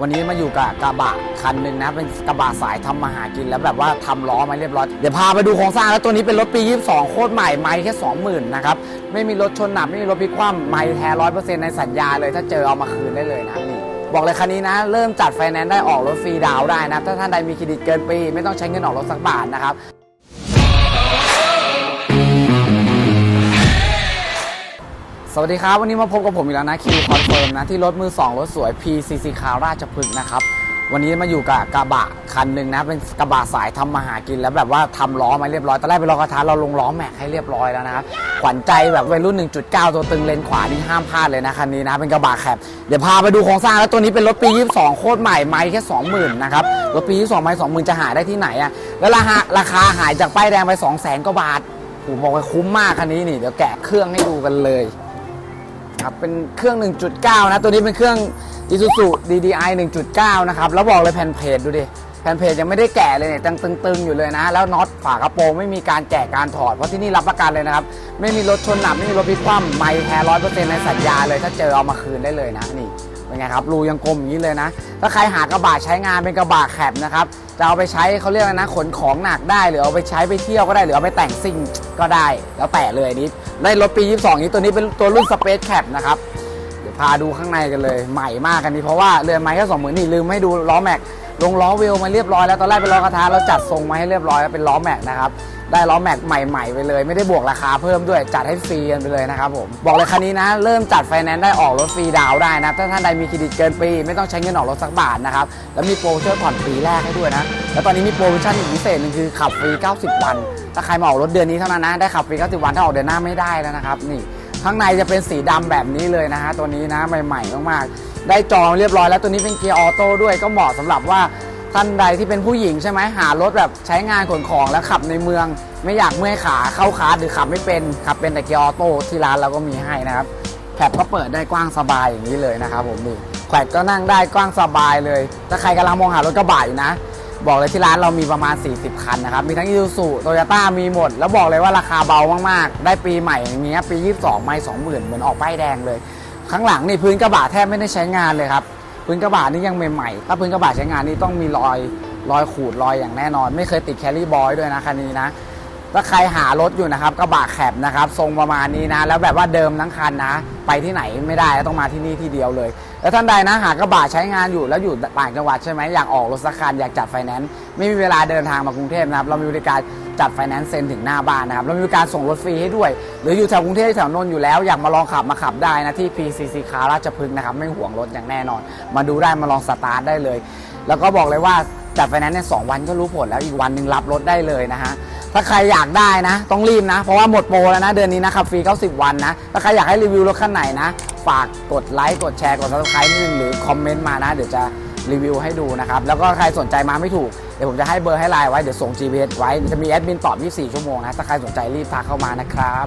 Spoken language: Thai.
วันนี้มาอยู่กับกระบะคันหนึ่งนะ เป็นกระบะสายทำมาหากินแล้วแบบว่าทำล้อมาเรียบร้อย เดี๋ยวพาไปดูโครงสร้างแล้วตัวนี้เป็นรถปี 22 โคตรใหม่ไม่แค่ 20,000 นะครับ ไม่มีรถชนหนักไม่มีรถพลิกคว่ำไม่แท้ร้อยเปอร์เซ็นต์ในสัญญาเลย ถ้าเจอเอามาคืนได้เลยนะนี่บอกเลยคันนี้นะ เริ่มจัดไฟแนนซ์ได้ออกรถฟรีดาวได้นะ ถ้าท่านใดมีเครดิตเกินปี ไม่ต้องใช้เงินออกรถสักบาทนะครับ สวัสดีครับ วันนี้มาพบกับผมอีกแล้วนะคิวคอนเฟิร์มนะที่รถมือ 2 รถสวย PCC คาราชพฤกษ์นะครับ วันนี้มาอยู่กับกระบะคันหนึ่งนะ เป็นกระบะสายทำมาหากินแล้วแบบว่าทำล้อมาเรียบร้อยตอนแรกไปรอกระทะเราลงล้อแม็กให้เรียบร้อยแล้วนะครับ ขวัญใจแบบวัยรุ่น 1.9 ตัวตึงเลนขวานี่ห้ามพลาดเลยนะคันนี้นะเป็นกระบะแคบเดี๋ยวพาไปดูโครงสร้างแล้วตัวนี้เป็นรถปี 22 โคตรใหม่ไม่แค่ 20,000นะครับรถปี 22ไม่20,000 จะหาได้ที่ไหนอะแล้วราคาราคาหายจากป้ายแดงไป 200,000กว่าบาทผมบอกว่าคุ้มมากคันนี้นี่เดี๋ยวแกะเครื่องให้ดูกันเลย ครับเป็นเครื่อง 1.9 นะ ตัวนี้เป็นเครื่อง Isuzu DDI 1.9 นะครับ แล้วบอกเลยแผ่นเพจดูดิ แผ่นเพจยังไม่ได้แกะเลยเนี่ยตึงๆอยู่เลยนะ แล้วน็อตฝากระโปรงไม่มีการแกะการถอด เพราะที่นี่รับประกันเลยนะครับ ไม่มีรถชนหนักไม่มีรถพลิกคว่ำไม่แท้ร้อยเปอร์เซ็นต์ในสัญญาเลย ถ้าเจอเอามาคืนได้เลยนะนี่ เป็นไงครับรูยังกลมอย่างนี้เลยนะ ถ้าใครหากระบะใช้งานเป็นกระบะแคบนะครับ จะเอาไปใช้เขาเรียกอะไรนะขนของหนักได้ หรือเอาไปใช้ไปเที่ยวก็ได้ หรือเอาไปแต่งซิ่งก็ได้ แล้วแต่เลยนี้ได้รถปี 22 นี้ตัวนี้เป็นตัวรุ่น Space Cap นะครับ เดี๋ยวพาดูข้างในกันเลย ใหม่มากกันนี้เพราะว่าเรือนไม้แค่สองหมื่นนี่ลืมให้ดูล้อแม็ก ลงล้อเวลมาเรียบร้อยแล้วตอนแรกเป็นล้อกระทะเราจัดทรงมาให้เรียบร้อยแล้วเป็นล้อแม็กนะครับได้ล้อแม็กใหม่ๆไปเลย ไม่ได้บวกราคาเพิ่มด้วยจัดให้ฟรีกันไปเลยนะครับผมบอกเลยคันนี้นะ เริ่มจัดไฟแนนซ์ได้ออกรถฟรีดาวน์ได้นะ ถ้าท่านใดมีเครดิตเกินปี ไม่ต้องใช้เงินออกรถสักบาทนะครับ แล้วมีโปรช่วยผ่อนปีแรกให้ด้วยนะ แล้วตอนนี้มีโปรโมชั่นอีกพิเศษหนึ่งคือขับฟรี 90 วัน ถ้าใครมาออกรถเดือนนี้เท่านั้นนะได้ขับฟรี 90 วันถ้าออกเดือนหน้าไม่ได้แล้วนะครับนี่ ข้างในจะเป็นสีดำแบบนี้เลยนะฮะตัวนี้นะใหม่ๆมากๆได้จองเรียบร้อยแล้วตัวนี้เป็นเกียร์ออโต้ด้วยก็เหมาะสำหรับว่าท่านใดที่เป็นผู้หญิงใช่ไหมหารถแบบใช้งานขนของแล้วขับในเมือง ไม่อยากเมื่อยขาเข้าคาร์หรือขับไม่เป็นขับเป็นแต่เกียร์ออโต้ที่ร้านเราก็มีให้นะครับแคปก็เปิดได้กว้างสบายอย่างนี้เลยนะครับผมนี่แขวดก็นั่งได้กว้างสบายเลยถ้าใครกำลังมองหารถกระบะอยู่นะ บอกเลยที่ร้านเรามีประมาณ 40 คันนะครับ มีทั้งยูสุโตโยต้ามีหมด แล้วบอกเลยว่าราคาเบามากๆ ได้ปีใหม่อย่างเงี้ยปี 22 ไม่20,000 เหมือนออกป้ายแดงเลย ข้างหลังนี่พื้นกระบะแทบไม่ได้ใช้งานเลยครับ พื้นกระบะนี่ยังใหม่ๆ ถ้าพื้นกระบะใช้งานนี่ต้องมีรอยรอยขูดรอยอย่างแน่นอน ไม่เคยติดแคลรี่บอยด้วยนะคันนี้นะ ถ้าใครหารถอยู่นะครับกระบะแคบนะครับ ทรงประมาณนี้นะ แล้วแบบว่าเดิมทั้งคันนะ ไปที่ไหนไม่ได้ต้องมาที่นี่ที่เดียวเลย แล้วท่านใดนะหากระบะใช้งานอยู่แล้วอยู่ต่างจังหวัดใช่ไหมอยากออกรถสักคันอยากจัดไฟแนนซ์ไม่มีเวลาเดินทางมากรุงเทพนะครับ เรามีบริการจัดไฟแนนซ์เซ็นถึงหน้าบ้านนะครับเรามีบริการส่งรถฟรีให้ด้วย หรืออยู่แถวกรุงเทพแถวนนท์อยู่แล้วอยากมาลองขับมาขับได้นะที่ PCC คาราชพฤกษ์นะครับไม่ห่วงรถอย่างแน่นอน มาดูได้มาลองสตาร์ทได้เลย แล้วก็บอกเลยว่าจัดไฟแนนซ์เนี่ยสองวันก็รู้ผลแล้วอีกวันหนึ่งรับรถได้เลยนะฮะ ถ้าใครอยากได้นะ ต้องรีบนะ เพราะว่าหมดโปรแล้วนะ เดือนนี้นะครับฟรี 90 วันนะ ถ้าใครอยากให้รีวิวรถคันไหนนะ ฝากกดไลค์กดแชร์กด subscribe นิดนึงหรือคอมเมนต์มานะ เดี๋ยวจะรีวิวให้ดูนะครับ แล้วก็ใครสนใจมาไม่ถูก เดี๋ยวผมจะให้เบอร์ให้ไลน์ไว้ เดี๋ยวส่ง GPS ไว้ จะมีแอดมินตอบ 24 ชั่วโมงนะ ถ้าใครสนใจรีบทักเข้ามานะครับ